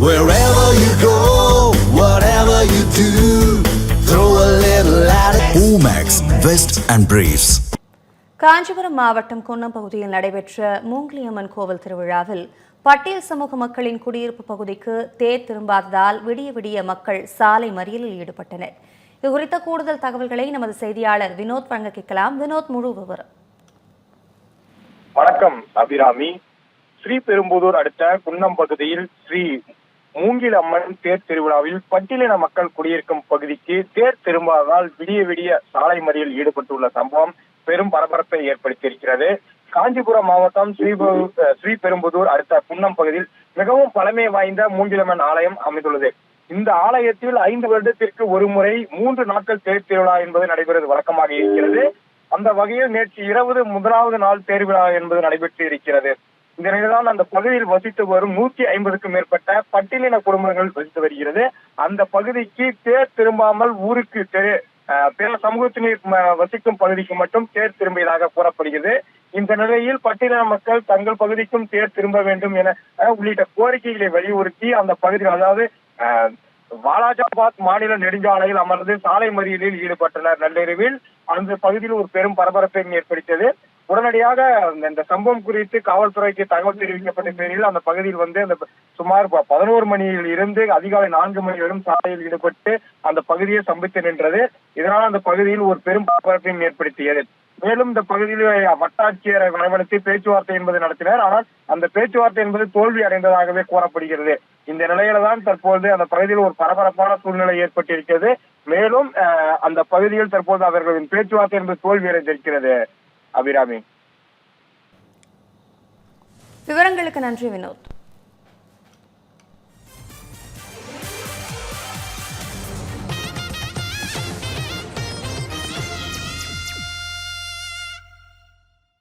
Wherever you go, whatever you do, throw a little at it. Omax, Vest and Briefs. Kanchipuram மாவட்டம் குன்னம் பகுதியில் நடைபெற்ற மூங்கிலியம்மன் கோவில் திருவிழாவில் பட்டியல் சமூக மக்களின் குடியிருப்பு பகுதிக்கு தேர் திரும்பாததால் விடிய விடிய மக்கள் சாலை மறியலில் ஈடுபட்டனர் இது குறித்த கூடுதல் தகவல்களை நமது செய்தியாளர் வினோத் வழங்க கேட்கலாம் வினோத் முழு விவரம் வணக்கம் அபிராமி ஸ்ரீபெரும்புதூர் அடுத்த குன்னம் பகுதியில் ஸ்ரீ மூங்கில் அம்மன் தேர் திருவிழாவில் பட்டியலின மக்கள் குடியிருக்கும் பகுதிக்கு தேர் திரும்பாததால் விடிய விடிய சாலை மறியல் ஈடுபட்டுள்ள சம்பவம் பெரும் பரபரப்பை ஏற்படுத்தியிருக்கிறது. காஞ்சிபுரம் மாவட்டம் ஸ்ரீபெரு ஸ்ரீபெரும்புதூர் அடுத்த புன்னம் பகுதியில் மிகவும் பழமை வாய்ந்த மூங்கிலம்மன் ஆலயம் அமைந்துள்ளது. இந்த ஆலயத்தில் ஐந்து வருடத்திற்கு ஒரு முறை மூன்று நாட்கள் தேர் திருவிழா என்பது நடைபெறுவது வழக்கமாக இருக்கிறது. அந்த வகையில் நேற்று இருபது முதலாவது நாள் தேர் விழா என்பது நடைபெற்று இருக்கிறது. இந்த அந்த பகுதியில் வசித்து வரும் நூத்தி ஐம்பதுக்கும் மேற்பட்ட பட்டியலின குடும்பங்கள் வசித்து வருகிறது. அந்த பகுதிக்கு தேர் திரும்பாமல் ஊருக்கு தெரு பிற சமூகத்தினர் வசிக்கும் பகுதிக்கு மட்டும் தேர் திரும்பியதாக கூறப்படுகிறது. இந்த நிலையில் பட்டியலின மக்கள் தங்கள் பகுதிக்கும் தேர் திரும்ப வேண்டும் என உள்ளிட்ட கோரிக்கைகளை வலியுறுத்தி அந்த பகுதியில் அதாவது அஹ், வாலாஜாபாத் மாநில நெடுஞ்சாலையில் அமர்ந்து சாலை மறியலில் ஈடுபட்டனர். நள்ளிரவில் அந்த பகுதியில் ஒரு பெரும் பரபரப்பை ஏற்படுத்தியது. உடனடியாக இந்த சம்பவம் குறித்து காவல்துறைக்கு தகவல் தெரிவிக்கப்பட்ட பேரில் அந்த பகுதியில் வந்து அந்த சுமார் ப- பதினோரு மணியில் இருந்து அதிகாலை நான்கு மணி வரும் சாலையில் ஈடுபட்டு அந்த பகுதியை சம்பித்து நின்றது. இதனால் அந்த பகுதியில் ஒரு பெரும் பரபரப்பையும் ஏற்படுத்தியது. மேலும் இந்த பகுதியில் வட்டாட்சியரை வரவழைத்து பேச்சுவார்த்தை என்பது நடத்தினர். ஆனால் அந்த பேச்சுவார்த்தை என்பது தோல்வி அடைந்ததாகவே கூறப்படுகிறது. இந்த நிலையில தான் தற்போது அந்த பகுதியில் ஒரு பரபரப்பான சூழ்நிலை ஏற்பட்டிருக்கிறது. மேலும் அஹ், அந்த பகுதியில் தற்போது அவர்களின் பேச்சுவார்த்தை என்பது தோல்வி அடைந்திருக்கிறது. அபிராமி. விவரங்களுக்கு நன்றி வினோத்.